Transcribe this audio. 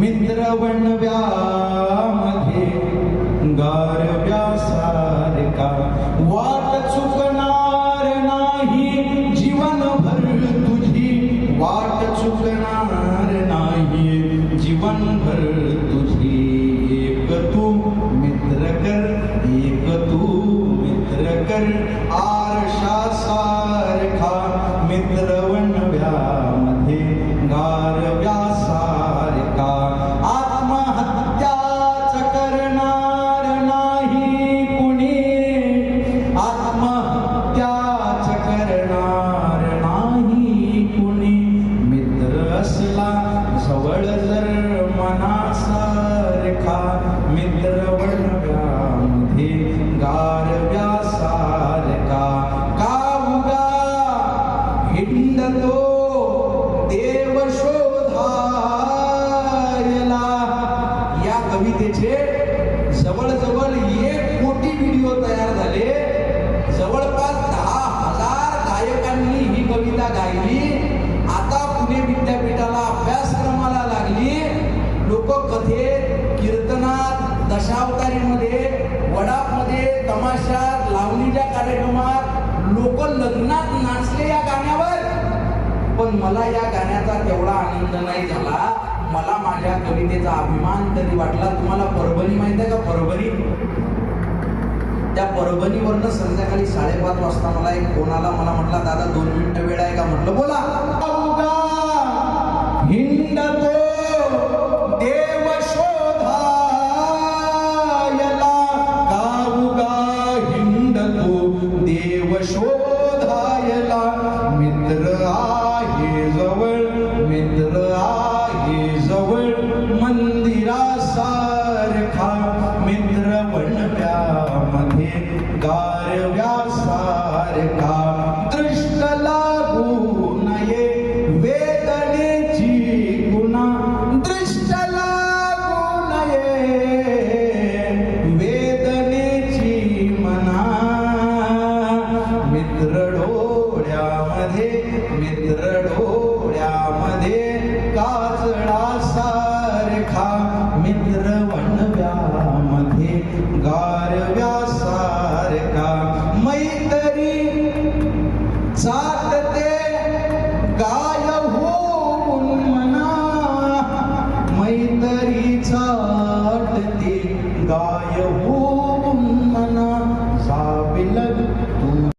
मित्र बनव्यामध्ये गारव्यासारखा वाट चुकणार नाही जीवनभर तुझी वाट चुकणार नाही जीवन जीवनभर तुझी एक तू मित्र कर एक तू मित्र कर. असला जवळ जर मनासारखा मित्र वणव्यामध्ये गारव्या सारखा का उगा हिंडतो देव शोधायला? या कवितेचे दशावतारीमध्ये वडापमध्ये तमाशा लावणीच्या कार्यक्रमात लोक लग्नात नाचले या गाण्यावर. पण मला या गाण्याचा तेवढा आनंद नाही झाला. मला माझ्या कवितेचा अभिमान कधी वाटला? तुम्हाला परभणी माहीत आहे का? परभणी. त्या परभणीवरनं संध्याकाळी साडेपाच वाजता मला एक फोन आला. मला म्हटला दादा दोन मिनिटं वेळ आहे का? म्हटलं बोला. हिंडतो देव शोधायला मित्र आहे जवळ मित्र आहे जवळ मंदिरासारखा मित्र म्हणव्या मध्ये गारव्या मित्र डोळ्यामध्ये काजळा सारखा मित्र वणव्यामध्ये गारव्या सारखा मैत्री चाटते गाय हो मना मैत्री चाटते गाय हो मना साबिलग तू